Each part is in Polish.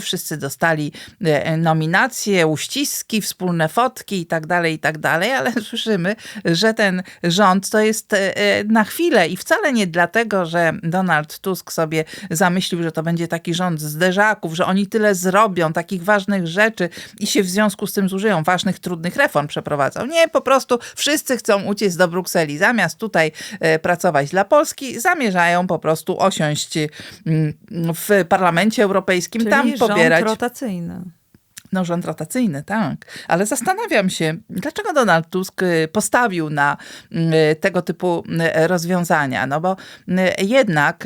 Wszyscy dostali e, nominacje, uściski, wspólne fotki i tak dalej, i tak dalej, ale słyszymy, że ten rząd to jest e, e, na chwilę i wcale nie dlatego, że Donald Tusk sobie zamyślił, że to będzie taki rząd zderzaków, że oni tyle zrobią, takich ważnych rzeczy i się w związku z tym zużyją, ważnych, trudnych reform przeprowadzą. Nie, po prostu wszyscy chcą uciec do Brukseli. Zamiast tutaj e, pracować dla Polski, zamierzają po prostu osiąść mm, w Parlamencie Europejskim, Czyli tam rząd pobierać. rotacyjny. No, rząd rotacyjny, tak. Ale zastanawiam się, dlaczego Donald Tusk y, postawił na y, tego typu y, rozwiązania. No bo jednak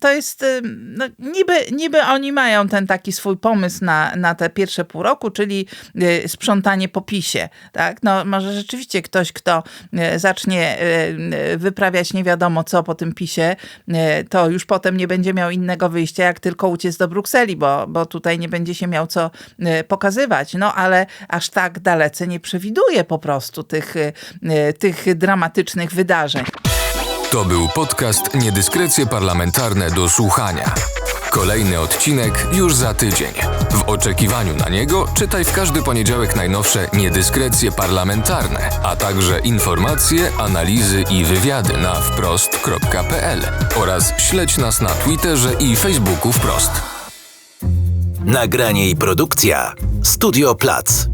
to jest, no, niby, niby oni mają ten taki swój pomysł na, na te pierwsze pół roku, czyli sprzątanie po PiSie. Tak? No, może rzeczywiście ktoś, kto zacznie wyprawiać nie wiadomo co po tym PiSie, to już potem nie będzie miał innego wyjścia, jak tylko uciec do Brukseli, bo, bo tutaj nie będzie się miał co pokazywać. No ale aż tak dalece nie przewiduje po prostu tych, y, tych dramatycznych wydarzeń. To był podcast Niedyskrecje parlamentarne do słuchania. Kolejny odcinek już za tydzień. W oczekiwaniu na niego czytaj w każdy poniedziałek najnowsze Niedyskrecje parlamentarne, a także informacje, analizy i wywiady na wprost.pl oraz śledź nas na Twitterze i Facebooku wprost. Nagranie i produkcja Studio Plac.